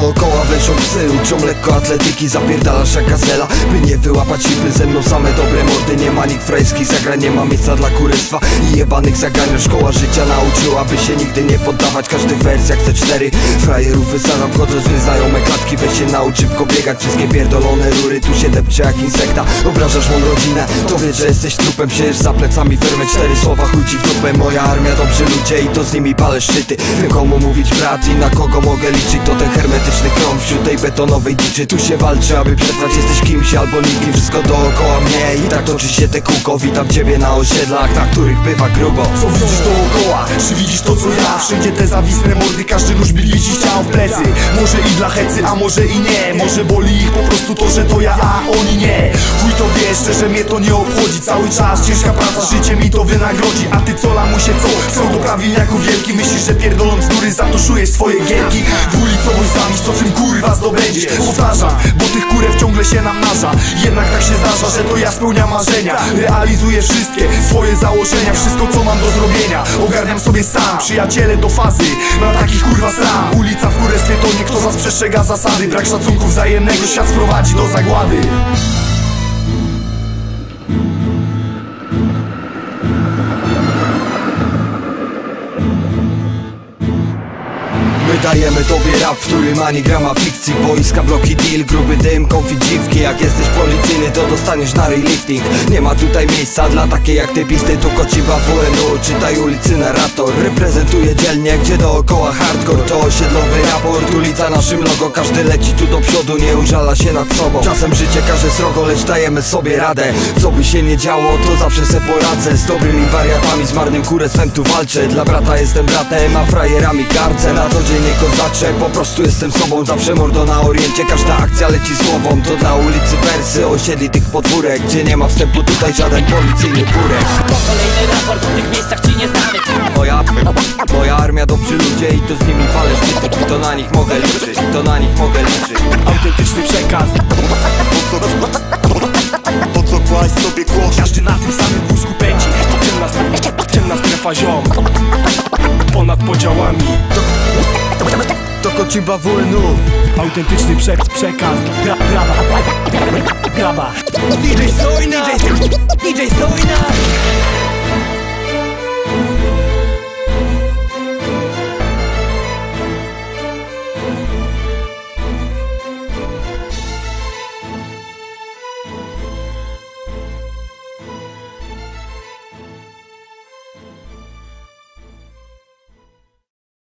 Dookoła wężą psy, uczą lekko atletyki Zapierdalasz jak gazela, by nie wyłapać hipy Ze mną same dobre mordy, frajskich zagrań Nie ma miejsca dla kurystwa i jebanych zagrań Szkoła życia nauczyła, by się nigdy nie poddawać. Każdy wers jak C4 Frajerów wysadzam, wchodząc w znajome klatki. Weź się naucz szybko biegać, wszystkie pierdolone rury. Tu się depcze jak insekta, obrażasz mą rodzinę. To wiesz, że jesteś trupem, siejesz za plecami firmy Cztery słowa chuj ci w dupę, moja armia dobrzy ludzie I to z nimi palę szczyty. Wiem komu mówić brat i na kogo mogę liczyć. To ten hermetyczny krąg wśród tej betonowej dziczy. Tu się walczy, aby przetrwać, jesteś kimś albo nikim. Wszystko dookoła mnie i tak toczy się te kółko Witam ciebie na osiedlach, na których bywa grubo Co widzisz dookoła? Czy widzisz to co ja? Wszędzie te zawisne mordy, każdy nóż widzi ściał w plecy Może i dla hecy, a może i nie Może boli ich po prostu to, że to ja, a oni nie szczerze mnie to nie obchodzi. Cały czas ciężka praca, życie mi to wynagrodzi. A ty co? Lamusie co? Pseudoprawieniaku wielki? Myślisz, że pierdoląc dury zatuszujesz swoje gierki? Dwulicowość zamiś, co czym kurwa zdobędziesz? Powtarzam, bo tych kurew ciągle się namnaża. Jednak tak się zdarza, że to ja spełniam marzenia. Realizuję wszystkie swoje założenia. Wszystko co mam do zrobienia Ogarniam sobie sam, przyjaciele do fazy Na takich kurwa sram. Ulica w kurestwie to nie kto nas przestrzega zasady. Brak szacunku wzajemnego świat sprowadzi do zagłady My dajemy tobie rap, w którym ani grama fikcji. Boiska, bloki, deal, gruby dym, konfit, dziwki. Jak jesteś policyjny, to dostaniesz na lifting Nie ma tutaj miejsca dla takiej jak ty pisty Tu kociwa WNU, czytaj ulicy narrator Reprezentuję dzielnie, gdzie dookoła hardcore. To osiedlowy raport, ulica naszym logo. Każdy leci tu do przodu, nie użala się nad sobą. Czasem życie każe srogo, lecz dajemy sobie radę. Co by się nie działo, to zawsze se poradzę. Z dobrymi wariatami, z marnym kurestwem tu walczę. Dla brata jestem bratem, a frajerami gardzę. Na co dzień nie po prostu jestem sobą Zawsze mordo na oriencie, każda akcja leci słową To dla ulicy wersy, osiedli tych podwórek Gdzie nie ma wstępu tutaj żaden policyjny burek To kolejny raport, w tych miejscach ci nie znamy. Moja, moja armia dobrzy ludzie i to z nimi palę szczyty. To na nich mogę liczyć, to na nich mogę liczyć. Autentyczny przekaz. Po co kłaść sobie głos? Każdy na tym samym wózku pędzi. Ciemna, ciemna strefa ziom? Ponad podziałami To kociba WNU Autentyczny prze przekaz. Gra Graba Graba DJ Sojna. DJ Sojna